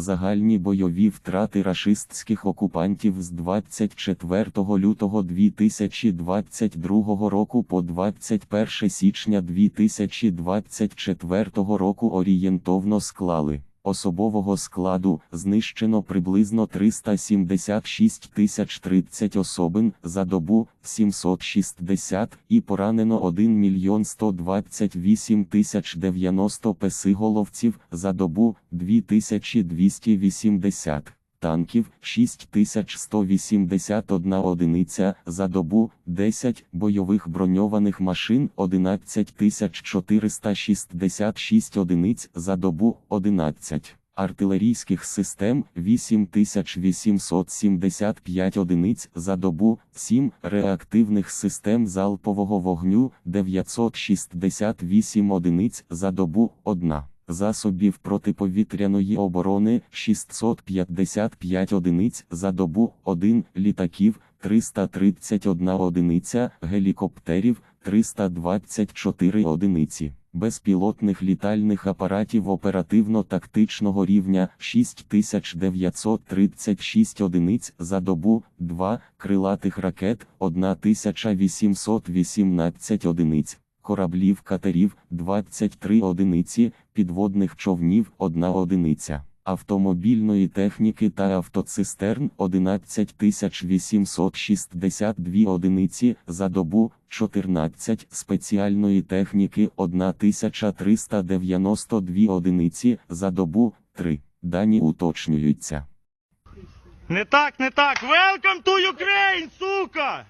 Загальні бойові втрати рашистських окупантів з 24 лютого 2022 року по 21 січня 2024 року орієнтовно склали. Особового складу знищено приблизно 376 тисяч 30 особин за добу 760 і поранено 1 мільйон 128 тисяч 90 песиголовців за добу 2280 танків 6181 одиниця за добу, 10 бойових броньованих машин 11466 одиниць за добу, 11 артилерійських систем 8875 одиниць за добу, 7 реактивних систем залпового вогню 968 одиниць за добу, 1 засобів протиповітряної оборони 655 одиниць за добу, 1 літаків 331 одиниця, гелікоптерів 324 одиниці. Безпілотних літальних апаратів оперативно-тактичного рівня 6936 одиниць за добу, 2 крилатих ракет 1818 одиниць, кораблів катерів 23 одиниці, підводних човнів 1 одиниця. Автомобільної техніки та автоцистерн 11862 одиниці за добу, 14 спеціальної техніки 1392 одиниці за добу, 3. Дані уточнюються. Не так, не так. Welcome to Ukraine, сука!